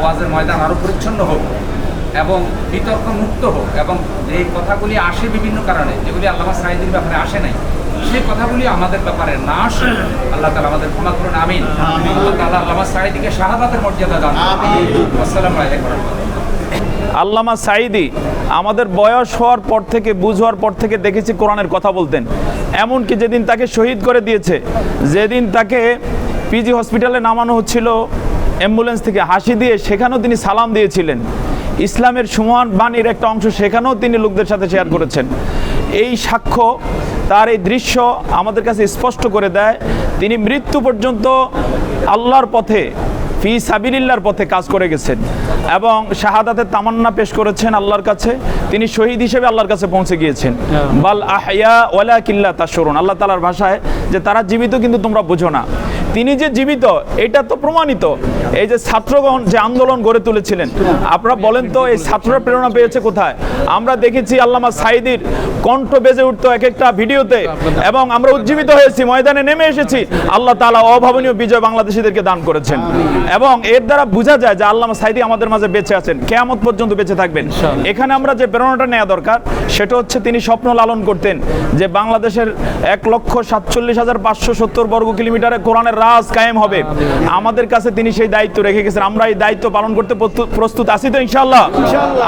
ওয়াজের ময়দান আরও পরিচ্ছন্ন হোক এবং বিতর্ক মুক্ত হোক এবং যে কথাগুলি আসে বিভিন্ন কারণে যেগুলি আল্লামা সাইদির ব্যাপারে আসে নাই সেই কথাগুলি আমাদের ব্যাপারে না আসে। আল্লাহ তালা আমাদের ক্ষমা করুন আমিন। আল্লাহ তালা আল্লামা সাইদিকে শাহাদাতের মর্যাদা দান করুন। আসসালামু আলাইকুম আল্লামা সাইদি আমাদের বয়স হওয়ার পর থেকে বুঝ হওয়ার পর থেকে দেখেছি কোরআনের কথা বলতেন। এমনকি যেদিন তাকে শহীদ করে দিয়েছে যেদিন তাকে পিজি হসপিটালে নামানো হচ্ছিল অ্যাম্বুলেন্স থেকে হাসি দিয়ে সেখানেও তিনি সালাম দিয়েছিলেন। ইসলামের সুমহান বাণীর একটা অংশ সেখানেও তিনি লোকদের সাথে শেয়ার করেছেন। এই সাক্ষ্য তার এই দৃশ্য আমাদের কাছে স্পষ্ট করে দেয় তিনি মৃত্যু পর্যন্ত আল্লাহর পথে ফি সাবিলিল্লার পথে কাজ করে গেছেন এবং শাহাদাতের তামান্না পেশ করেছেন আল্লাহর কাছে। তিনি শহীদ হিসেবে আল্লাহর কাছে পৌঁছে গিয়েছেন। বাল আহয়া ওয়ালা কিল্লা তাশরুন আল্লাহ তালার ভাষায় যে তারা জীবিত কিন্তু তোমরা বুঝো না। তিনি যে জীবিত এটা তো প্রমাণিত। এই যে ছাত্রগণ যে আন্দোলন গড়ে তুলেছিলেন আপনারা বলেন তো এই ছাত্ররা প্রেরণা পেয়েছে কোথায়? আমরা দেখেছি আল্লামা সাইদির কণ্ঠ বেজে উঠতো এক একটা ভিডিওতে এবং আমরা উজ্জীবিত হয়েছি ময়দানে নেমে এসেছি। আল্লাহ তাআলা অভাবনীয় বিজয় বাংলাদেশিদেরকে দান করেছেন। এবং এর দ্বারা বোঝা যায় যে আল্লামা সাইদি আমাদের মাঝে বেঁচে আছেন কেয়ামত পর্যন্ত বেঁচে থাকবেন। এখানে আমরা যে প্রেরণাটা নেওয়া দরকার সেটা হচ্ছে তিনি স্বপ্ন লালন করতেন যে বাংলাদেশের এক লক্ষ সাতচল্লিশ হাজার পাঁচশো সত্তর বর্গ কিলোমিটারে কোরআনের রাজ কায়েম হবে। আমাদের কাছে তিনি সেই দায়িত্ব রেখে গেছেন। আমরা এই দায়িত্ব পালন করতে প্রস্তুত- আছি তো ইনশাল্লাহ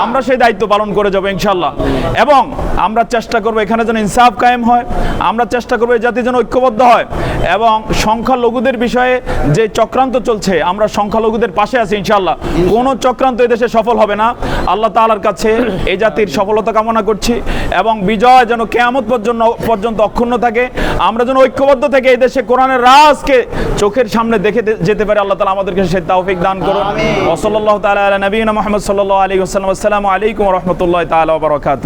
আমরা সেই দায়িত্ব পালন করে যাব ইনশাল্লাহ এবং আমরা চেষ্টা করব এখানে যেন ইনসাফ কায়েম হয়। আমরা চেষ্টা করব এই জাতি যেন ঐক্যবদ্ধ হয় এবং সংখ্যালঘুদের বিষয়ে যে চক্রান্ত চলছে আমরা সংখ্যালঘুদের পাশে আছি ইনশাল্লাহ কোনো চক্রান্ত এদেশে সফল হবে না। আল্লাহ তাআলার কাছে এই জাতির সফলতা কামনা করছি এবং বিজয় যেন কেয়ামত পর্যন্ত পর্যন্ত অক্ষুণ্ণ থাকে। আমরা যেন ঐক্যবদ্ধ থেকে এই দেশে কোরআনের রাজকে চোখের সামনে দেখে যেতে পারে। আল্লাহ তালা আমাদেরকে সে তাওফিক দান করুন। ওসল্লাহ তালা নবীন মোহাম্মদ সাল্লাহ আলী আসসালামু আলাইকুম রহমতুল্লাহ তালা বারকাত